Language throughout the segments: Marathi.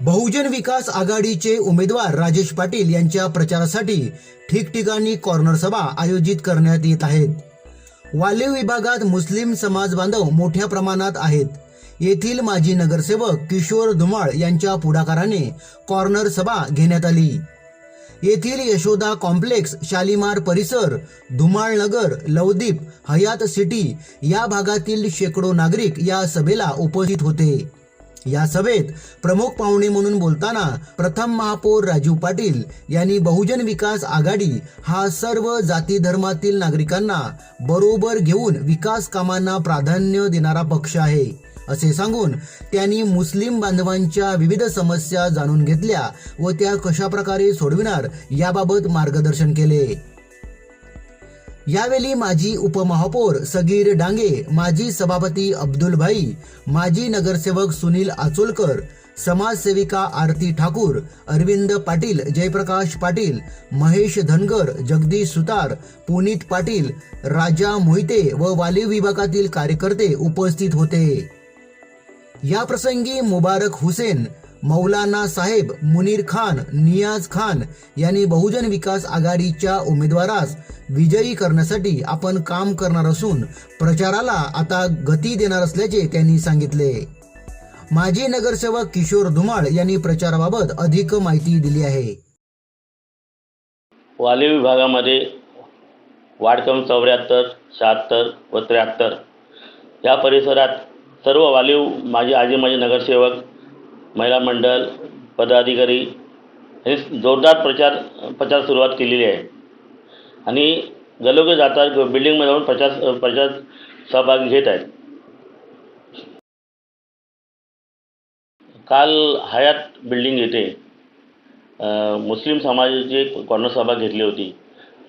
बहुजन विकास आघाडीचे उमेदवार राजेश पाटील यांच्या प्रचारासाठी ठिकठिकाणी कॉर्नर सभा आयोजित करण्यात येत आहेत. वाले विभागात मुस्लिम समाज बांधव मोठ्या प्रमाणात आहेत. येथील माजी नगरसेवक किशोर धुमाळ यांच्या पुढाकाराने कॉर्नर सभा घेण्यात आली. येथील यशोदा कॉम्प्लेक्स शालिमार परिसर धुमाळ नगर लवदीप हयात सिटी या भागातील शेकडो नागरिक या सभेला उपस्थित होते. या सभेत प्रमुख पाहुणे म्हणून बोलताना प्रथम महापौर राजू पाटील यांनी बहुजन विकास आघाडी हा सर्व जाती धर्मातील नागरिकांना बरोबर घेऊन विकास कामांना प्राधान्य देणारा पक्ष आहे असे सांगून त्यांनी मुस्लिम बांधवांच्या विविध समस्या जाणून घेतल्या व त्या कशा प्रकारे सोडविणार याबाबत मार्गदर्शन केले. यावेळी माजी उपमहापौर सगीर डांगे माजी सभापती अब्दुल भाई माजी नगरसेवक सुनील आचोलकर समाजसेविका आरती ठाकूर अरविंद पाटील जयप्रकाश पाटील महेश धनगर जगदीश सुतार पुनीत पाटील राजा मोहिते व वालीव विभागातील कार्यकर्ते उपस्थित होते. या प्रसंगी मुबारक हुसेन मौलाना साहेब मुनीर खान नियाज खान यांनी बहुजन विकास आघाडीच्या उमेदवारास विजयी करण्यासाठी आपण काम करणार असून प्रचाराला आता गती देणार असल्याचे त्यांनी सांगितले. माजी नगरसेवक किशोर धुमाळ यांनी प्रचाराबाबत अधिक माहिती दिली आहे. वाली विभागामध्ये वाडकम चौऱ्याहत्तर शहात्तर व त्र्याहत्तर या परिसरात सर्व वालीव माझे आजी माझे नगरसेवक महिला मंडळ पदाधिकारी हे जोरदार प्रचार प्रचार सुरुवात केलेली आहे. आणि गलोगे जातात बिल्डिंगमध्ये जाऊन प्रचार प्रचार सहभाग घेत आहेत. काल हयात बिल्डिंग येथे मुस्लिम समाजाची कॉर्नर सभा घेतली होती.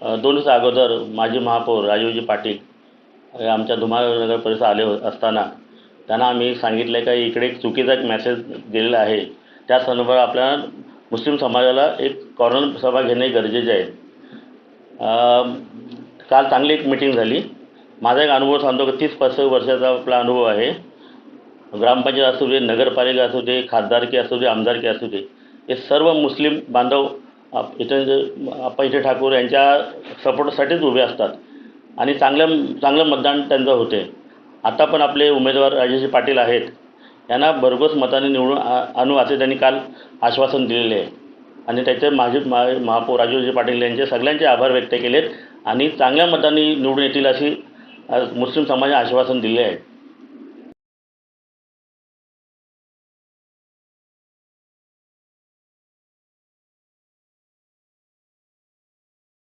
दोन दिवस अगोदर माजी महापौर राजीवजी पाटील हे आमच्या धुमाळनगर परिसर आले हो-, असताना त्यांना आम्ही सांगितलं का इकडे एक चुकीचा एक मेसेज दिलेला आहे. त्या संदर्भात आपल्या मुस्लिम समाजाला एक कॉर्नर सभा घेणे गरजेचे आहे. काल चांगली एक मिटिंग झाली. माझा एक अनुभव सांगतो की तीस पाच वर्षाचा आपला अनुभव आहे. ग्रामपंचायत असू दे नगरपालिका असू दे खासदारकी असू दे आमदारकी असू दे हे सर्व मुस्लिम बांधव आप- इथे जे- इथे ठाकूर यांच्या सपोर्टसाठीच उभे असतात. आणि चांगलं चांगलं मतदान त्यांचं होते. आता पण आपले उमेदवार राजेश पाटील आहेत. यांना भरघोस मताने निवडून आणू असे त्यांनी काल आश्वासन दिलेले आहे. आणि त्याचे माजी मा महापौर राजेश पाटील यांचे सगळ्यांचे आभार व्यक्त केलेत. आणि चांगल्या मताने निवडून येतील अशी मुस्लिम समाजाने आश्वासन दिले आहे.